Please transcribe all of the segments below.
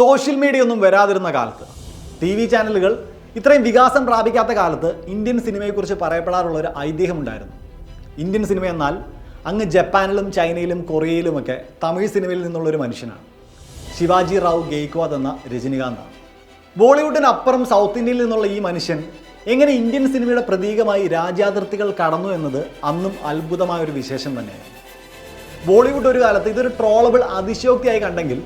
Social media ഒന്നും വരാതിരുന്ന കാലത്ത് T V ചാനലുകൾ ഇത്രയും വികാസം പ്രാപിക്കാത്ത കാലത്ത് ഇന്ത്യൻ സിനിമയെക്കുറിച്ച് പറയപ്പെടാറുള്ള ഒരു ഐതിഹ്യമുണ്ടായിരുന്നു. ഇന്ത്യൻ സിനിമ എന്നാൽ അങ്ങ് ജപ്പാനിലും ചൈനയിലും കൊറിയയിലുമൊക്കെ തമിഴ് സിനിമയിൽ നിന്നുള്ള ഒരു മനുഷ്യനാണ്. ശിവാജി റാവു ഗെയ്ക്വാദ് എന്ന രജനികാന്താണ്. ബോളിവുഡിനപ്പുറം സൗത്ത് ഇന്ത്യയിൽ നിന്നുള്ള ഈ മനുഷ്യൻ എങ്ങനെ ഇന്ത്യൻ സിനിമയുടെ പ്രതീകമായി രാജ്യാതിർത്തികൾ കടന്നു എന്നത് അന്നും അത്ഭുതമായ ഒരു വിശേഷം തന്നെയായിരുന്നു. ബോളിവുഡ് ഒരു കാലത്ത് ഇതൊരു ട്രോളബിൾ അതിശയോക്തിയായി കണ്ടെങ്കിൽ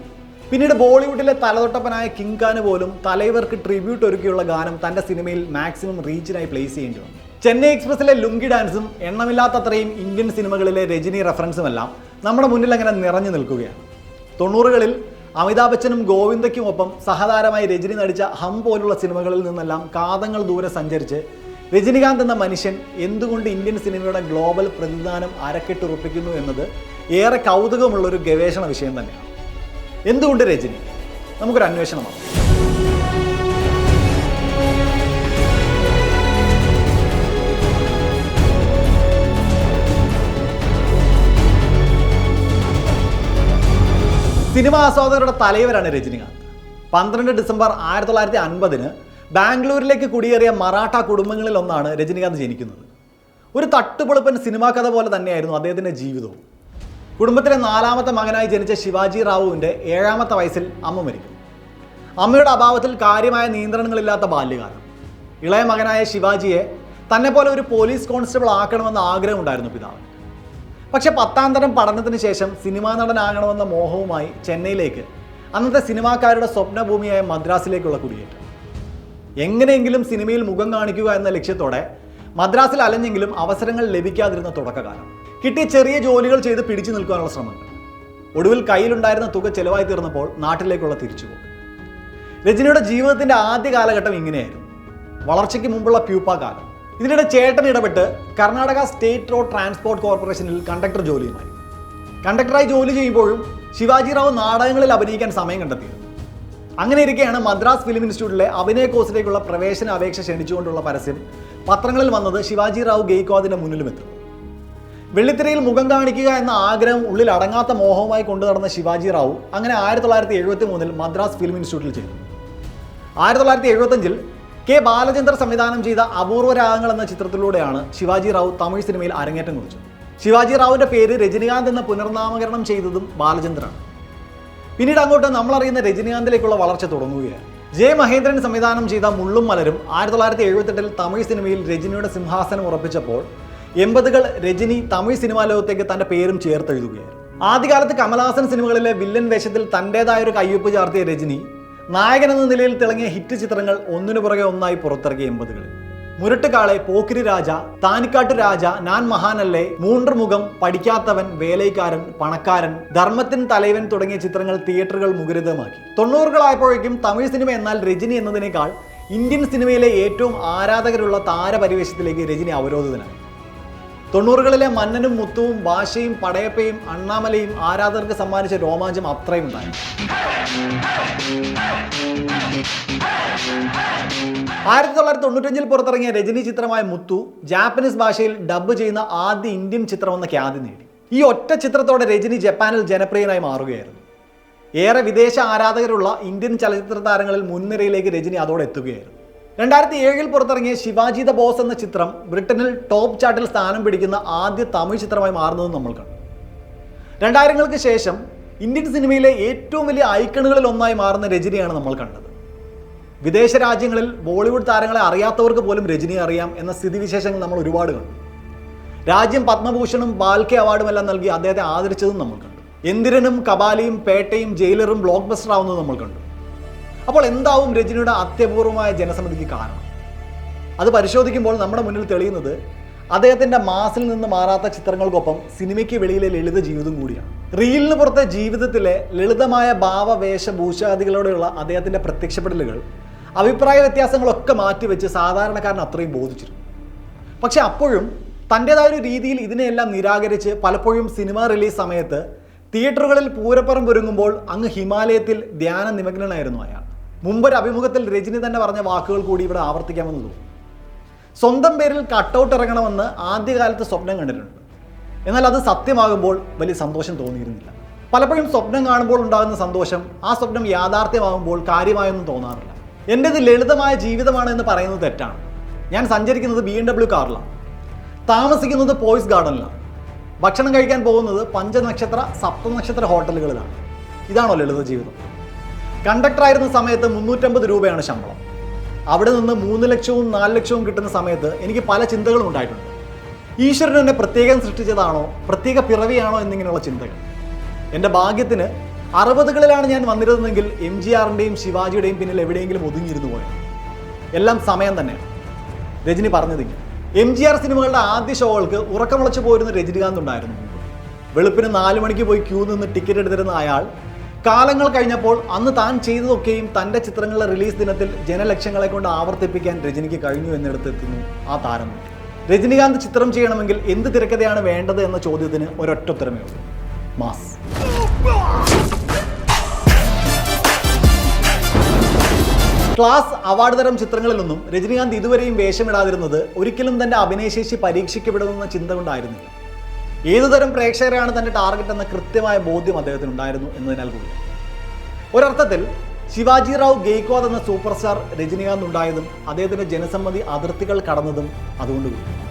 പിന്നീട് ബോളിവുഡിലെ തലതൊട്ടപ്പനായ കിങ് ഖാന് പോലും തലൈവർക്ക് ട്രിബ്യൂട്ട് ഒരുക്കിയുള്ള ഗാനം തന്റെ സിനിമയിൽ മാക്സിമം റീച്ചിനായി പ്ലേസ് ചെയ്യേണ്ടി വന്നു. ചെന്നൈ എക്സ്പ്രസിലെ ലുങ്കി ഡാൻസും എണ്ണമില്ലാത്തത്രയും ഇന്ത്യൻ സിനിമകളിലെ രജനി റെഫറൻസും എല്ലാം നമ്മുടെ മുന്നിൽ അങ്ങനെ നിറഞ്ഞു നിൽക്കുകയാണ്. തൊണ്ണൂറുകളിൽ അമിതാഭ് ബച്ചനും ഗോവിന്ദയ്ക്കും ഒപ്പം സഹതാരമായി രജനി നടിച്ച ഹം പോലുള്ള സിനിമകളിൽ നിന്നെല്ലാം കാതങ്ങൾ ദൂരെ സഞ്ചരിച്ച് രജനികാന്ത് എന്ന മനുഷ്യൻ എന്തുകൊണ്ട് ഇന്ത്യൻ സിനിമയുടെ ഗ്ലോബൽ പ്രതിദാനം അരക്കെട്ടുറപ്പിക്കുന്നു എന്നത് ഏറെ കൗതുകമുള്ള ഒരു ഗവേഷണ വിഷയം തന്നെയാണ്. എന്തുകൊണ്ട് രജനി? നമുക്കൊരു അന്വേഷണമാണ് സിനിമ ആസ്വാദകരുടെ തലൈവരാണ് രജനികാന്ത് പന്ത്രണ്ട് ഡിസംബർ ആയിരത്തി തൊള്ളായിരത്തി അൻപതിന് ബാംഗ്ലൂരിലേക്ക് കുടിയേറിയ മറാഠ കുടുംബങ്ങളിൽ ഒന്നാണ് രജനികാന്ത് ജനിക്കുന്നത്. ഒരു തട്ടുപൊളിപ്പൻ സിനിമാ കഥ പോലെ തന്നെയായിരുന്നു അദ്ദേഹത്തിന്റെ ജീവിതവും. കുടുംബത്തിലെ നാലാമത്തെ മകനായി ജനിച്ച ശിവാജി റാവുവിന്റെ ഏഴാമത്തെ വയസ്സിൽ അമ്മ മരിക്കും. അമ്മയുടെ അഭാവത്തിൽ കാര്യമായ നിയന്ത്രണങ്ങളില്ലാത്ത ബാല്യകാലം. ഇളയ മകനായ ശിവാജിയെ തന്നെ പോലെ ഒരു പോലീസ് കോൺസ്റ്റബിൾ ആക്കണമെന്ന ആഗ്രഹമുണ്ടായിരുന്നു പിതാവ് പക്ഷെ പത്താം തരം പഠനത്തിന് ശേഷം സിനിമാ നടനാകണമെന്ന മോഹവുമായി ചെന്നൈയിലേക്ക് അന്നത്തെ സിനിമാക്കാരുടെ സ്വപ്നഭൂമിയായ മദ്രാസിലേക്കുള്ള കുടിയേറ്റം. എങ്ങനെയെങ്കിലും സിനിമയിൽ മുഖം കാണിക്കുക എന്ന ലക്ഷ്യത്തോടെ മദ്രാസിൽ അലഞ്ഞെങ്കിലും അവസരങ്ങൾ ലഭിക്കാതിരുന്ന തുടക്കകാലം. കിട്ടിയ ചെറിയ ജോലികൾ ചെയ്ത് പിടിച്ചു നിൽക്കാനുള്ള ശ്രമങ്ങൾ. ഒടുവിൽ കയ്യിലുണ്ടായിരുന്ന തുക ചെലവായി തീർന്നപ്പോൾ നാട്ടിലേക്കുള്ള തിരിച്ചുപോക്ക്. രജനിയുടെ ജീവിതത്തിന്റെ ആദ്യ കാലഘട്ടം ഇങ്ങനെയായിരുന്നു. വളർച്ചയ്ക്ക് മുമ്പുള്ള പ്യൂപ്പ കാലം. ഇതിനിടെ ചേട്ടൻ ഇടപെട്ട് കർണാടക സ്റ്റേറ്റ് റോഡ് ട്രാൻസ്പോർട്ട് കോർപ്പറേഷനിൽ കണ്ടക്ടർ ജോലിയുമായി. കണ്ടക്ടറായി ജോലി ചെയ്യുമ്പോഴും ശിവാജിറാവു നാടകങ്ങളിൽ അഭിനയിക്കാൻ സമയം കണ്ടെത്തിയിരുന്നു. അങ്ങനെ ഇരിക്കെയാണ് മദ്രാസ് ഫിലിം ഇൻസ്റ്റിറ്റ്യൂട്ടിലെ അഭിനയ കോഴ്സിലേക്കുള്ള പ്രവേശന അപേക്ഷ ക്ഷണിച്ചുകൊണ്ടുള്ള പരസ്യം പത്രങ്ങളിൽ വന്നത് ശിവാജി റാവു ഗെയ്ക്വാദിന്റെ മുന്നിലും എത്തും വെള്ളിത്തിരയിൽ മുഖം കാണിക്കുക എന്ന ആഗ്രഹം ഉള്ളിൽ അടങ്ങാത്ത മോഹവുമായി കൊണ്ടു നടന്ന ശിവാജി റാവു അങ്ങനെ ആയിരത്തി തൊള്ളായിരത്തി എഴുപത്തി മൂന്നിൽ മദ്രാസ് ഫിലിം ഇൻസ്റ്റിറ്റ്യൂട്ടിൽ ചെയ്തു ആയിരത്തി തൊള്ളായിരത്തി എഴുപത്തഞ്ചിൽ കെ ബാലചന്ദ്ര സംവിധാനം ചെയ്ത അപൂർവ രാഗങ്ങൾ എന്ന ചിത്രത്തിലൂടെയാണ് ശിവാജി റാവു തമിഴ് സിനിമയിൽ അരങ്ങേറ്റം കുറിച്ചത്. ശിവാജി റാവുവിന്റെ പേര് രജനികാന്ത് എന്ന പുനർനാമകരണം ചെയ്തതും ബാലചന്ദ്രാണ് പിന്നീട് അങ്ങോട്ട് നമ്മൾ അറിയുന്ന രജനികാന്തിലേക്കുള്ള വളർച്ച തുടങ്ങുകയാണ്. ജെ മഹേന്ദ്രൻ സംവിധാനം ചെയ്ത മുള്ളും മലരും ആയിരത്തി തൊള്ളായിരത്തി എഴുപത്തെട്ടിൽ തമിഴ് സിനിമയിൽ രജനിയുടെ സിംഹാസനം ഉറപ്പിച്ചപ്പോൾ എൺപതുകൾ രജനി തമിഴ് സിനിമാ ലോകത്തേക്ക് തന്റെ പേരും ചേർത്തെഴുതുകയായിരുന്നു ആദ്യകാലത്ത് കമലഹാസൻ സിനിമകളിലെ വില്ലൻ വേഷത്തിൽ തന്റേതായ ഒരു കയ്യൊപ്പ് ചാർത്തിയ രജനി നായകൻ എന്ന നിലയിൽ തിളങ്ങിയ ഹിറ്റ് ചിത്രങ്ങൾ ഒന്നിനു പുറകെ ഒന്നായി പുറത്തിറക്കിയ എൺപതുകളിൽ. മുരട്ടുകാളെ പോക്കിരി രാജ താനിക്കാട്ടു രാജ ഞാൻ മഹാനല്ലേ മൂണ്ടർമുഖം പഠിക്കാത്തവൻ വേലൈക്കാരൻ പണക്കാരൻ ധർമ്മത്തിൻ തലൈവൻ തുടങ്ങിയ ചിത്രങ്ങൾ തിയേറ്ററുകൾ മുഖരിതമാക്കി. തൊണ്ണൂറുകളായപ്പോഴേക്കും തമിഴ് സിനിമ എന്നാൽ രജനി എന്നതിനേക്കാൾ ഇന്ത്യൻ സിനിമയിലെ ഏറ്റവും ആരാധകരുള്ള താരപരിവേഷത്തിലേക്ക് രജനി അവരോധിതനായി. തൊണ്ണൂറുകളിലെ മന്നനും മുത്തുവും ഭാഷയും പടയപ്പയും അണ്ണാമലയും ആരാധകർക്ക് സമ്മാനിച്ച രോമാഞ്ചം അത്രയും ഉണ്ടായി. ആയിരത്തി തൊള്ളായിരത്തി തൊണ്ണൂറ്റഞ്ചിൽ പുറത്തിറങ്ങിയ രജനി ചിത്രമായ മുത്തു ജാപ്പനീസ് ഭാഷയിൽ ഡബ് ചെയ്യുന്ന ആദ്യ ഇന്ത്യൻ ചിത്രമെന്ന ഖ്യാതി നേടി. ഈ ഒറ്റ ചിത്രത്തോടെ രജനി ജപ്പാനിൽ ജനപ്രിയനായി മാറുകയായിരുന്നു. ഏറെ വിദേശ ആരാധകരുള്ള ഇന്ത്യൻ ചലച്ചിത്ര താരങ്ങളിൽ മുൻനിരയിലേക്ക് രജനി അതോടെ എത്തുകയായിരുന്നു. രണ്ടായിരത്തി ഏഴിൽ പുറത്തിറങ്ങിയ ശിവാജി ദ ബോസ് എന്ന ചിത്രം ബ്രിട്ടനിൽ ടോപ്പ് ചാർട്ടിൽ സ്ഥാനം പിടിക്കുന്ന ആദ്യ തമിഴ് ചിത്രമായി മാറുന്നത് നമ്മൾ കണ്ടു. രണ്ടായിരങ്ങൾക്ക് ശേഷം ഇന്ത്യൻ സിനിമയിലെ ഏറ്റവും വലിയ ഐക്കണുകളിൽ ഒന്നായി മാറുന്ന രജനിയാണ് നമ്മൾ കണ്ടത്. വിദേശ രാജ്യങ്ങളിൽ ബോളിവുഡ് താരങ്ങളെ അറിയാത്തവർക്ക് പോലും രജനിയെ അറിയാം എന്ന സ്ഥിതിവിശേഷങ്ങൾ നമ്മൾ ഒരുപാട് കണ്ടു. രാജ്യം പത്മഭൂഷണും ബാൽക്കെ അവാർഡും എല്ലാം നൽകി അദ്ദേഹത്തെ ആദരിച്ചതും നമ്മൾ കണ്ടു. എന്തിരനും കബാലിയും പേട്ടയും ജയിലറും ബ്ലോക്ക് ബസ്റ്റർ ആവുന്നതും നമ്മൾ കണ്ടു. അപ്പോൾ എന്താവും രജനിയുടെ അത്യപൂർവമായ ജനസമിതിക്ക് കാരണം? അത് പരിശോധിക്കുമ്പോൾ നമ്മുടെ മുന്നിൽ തെളിയുന്നത് അദ്ദേഹത്തിന്റെ മാസിൽ നിന്ന് മാറാത്ത ചിത്രങ്ങൾക്കൊപ്പം സിനിമയ്ക്ക് വെളിയിലെ ലളിത ജീവിതം കൂടിയാണ്. റീലിന് പുറത്തെ ജീവിതത്തിലെ ലളിതമായ ഭാവവേഷഭൂഷാദികളോടെയുള്ള അദ്ദേഹത്തിന്റെ പ്രത്യക്ഷപ്പെടലുകൾ അഭിപ്രായ വ്യത്യാസങ്ങളൊക്കെ മാറ്റിവെച്ച് സാധാരണക്കാരൻ അത്രയും ബോധിച്ചിരുന്നു. പക്ഷെ അപ്പോഴും തന്റേതായ ഒരു രീതിയിൽ ഇതിനെയെല്ലാം നിരാകരിച്ച് പലപ്പോഴും സിനിമ റിലീസ് സമയത്ത് തിയേറ്ററുകളിൽ പൂരപ്പുറം ഒരുങ്ങുമ്പോൾ അങ്ങ് ഹിമാലയത്തിൽ ധ്യാന നിമഗ്നനായിരുന്നു അയാൾ. മുമ്പൊരു അഭിമുഖത്തിൽ രജനി തന്നെ പറഞ്ഞ വാക്കുകൾ കൂടി ഇവിടെ ആവർത്തിക്കാമെന്ന് തോന്നുന്നു സ്വന്തം പേരിൽ കട്ടൗട്ട് ഇറങ്ങണമെന്ന് ആദ്യകാലത്ത് സ്വപ്നം കണ്ടിട്ടുണ്ട്. എന്നാൽ അത് സത്യമാകുമ്പോൾ വലിയ സന്തോഷം തോന്നിയിരുന്നില്ല. പലപ്പോഴും സ്വപ്നം കാണുമ്പോൾ ഉണ്ടാകുന്ന സന്തോഷം ആ സ്വപ്നം യാഥാർത്ഥ്യമാകുമ്പോൾ കാര്യമായൊന്നും തോന്നാറില്ല. എന്റേത് ലളിതമായ ജീവിതമാണ് എന്ന് പറയുന്നത് തെറ്റാണ്. ഞാൻ സഞ്ചരിക്കുന്നത് ബി എം ഡബ്ല്യു കാറിലാണ്. താമസിക്കുന്നത് പോയ്സ് ഗാർഡനിലാണ്. ഭക്ഷണം കഴിക്കാൻ പോകുന്നത് പഞ്ചനക്ഷത്ര സപ്തനക്ഷത്ര ഹോട്ടലുകളിലാണ്. ഇതാണോ ലളിത ജീവിതം? കണ്ടക്ടറായിരുന്ന സമയത്ത് മുന്നൂറ്റമ്പത് രൂപയാണ് ശമ്പളം. അവിടെ നിന്ന് മൂന്ന് ലക്ഷവും നാല് ലക്ഷവും കിട്ടുന്ന സമയത്ത് എനിക്ക് പല ചിന്തകളും ഉണ്ടായിട്ടുണ്ട്. ഈശ്വരൻ എന്നെ പ്രത്യേകം സൃഷ്ടിച്ചതാണോ പ്രത്യേക പിറവിയാണോ എന്നിങ്ങനെയുള്ള ചിന്തകൾ. എന്റെ ഭാഗ്യത്തിന് അറുപതുകളിലാണ് ഞാൻ വന്നിരുന്നതെങ്കിൽ എം ജി ആറിന്റെയും ശിവാജിയുടെയും പിന്നിൽ എവിടെയെങ്കിലും ഒതുങ്ങിയിരുന്നു പോയത് എല്ലാം സമയം തന്നെയാണ്. രജനി പറഞ്ഞതില്ല എം ജി ആർ സിനിമകളുടെ ആദ്യ ഷോകൾക്ക് ഉറക്കമുളച്ചു പോയിരുന്ന രജനികാന്ത് ഉണ്ടായിരുന്നു. വെളുപ്പിന് നാല് മണിക്ക് പോയി ക്യൂ നിന്ന് ടിക്കറ്റ് എടുത്തിരുന്ന അയാൾ കാലങ്ങൾ കഴിഞ്ഞപ്പോൾ അന്ന് താൻ ചെയ്തതൊക്കെയും തന്റെ ചിത്രങ്ങളുടെ റിലീസ് ദിനത്തിൽ ജനലക്ഷങ്ങളെ കൊണ്ട് ആവർത്തിപ്പിക്കാൻ രജനിക്ക് കഴിഞ്ഞു എന്നിടത്തെത്തുന്നു ആ താരം. രജനികാന്ത് ചിത്രം ചെയ്യണമെങ്കിൽ എന്ത് തിരക്കഥയാണ് വേണ്ടത് എന്ന ചോദ്യത്തിന് ഒരൊറ്റ ഉത്തരമേ ഉള്ളൂ. മാസ്. ക്ലാസ് അവാർഡ് തരം ചിത്രങ്ങളിലൊന്നും രജനീകാന്ത് ഇതുവരെയും വേഷമിടാതിരുന്നത് ഒരിക്കലും തന്റെ അഭിനയശേഷി പരീക്ഷിക്കപ്പെടുമെന്ന ചിന്ത കൊണ്ടായിരുന്നില്ല. ഏതുതരം പ്രേക്ഷകരാണ് തന്റെ ടാർഗറ്റ് എന്ന കൃത്യമായ ബോധ്യം അദ്ദേഹത്തിന് ഉണ്ടായിരുന്നു എന്നതിനാൽ കൂടി. ഒരർത്ഥത്തിൽ ശിവാജി റാവു ഗെയ്ക്കോദ് എന്ന സൂപ്പർ സ്റ്റാർ രജനീകാന്ത് ഉണ്ടായതും അദ്ദേഹത്തിന്റെ ജനസമ്മതി അതിർത്തികൾ കടന്നതും അതുകൊണ്ട് കൂടി.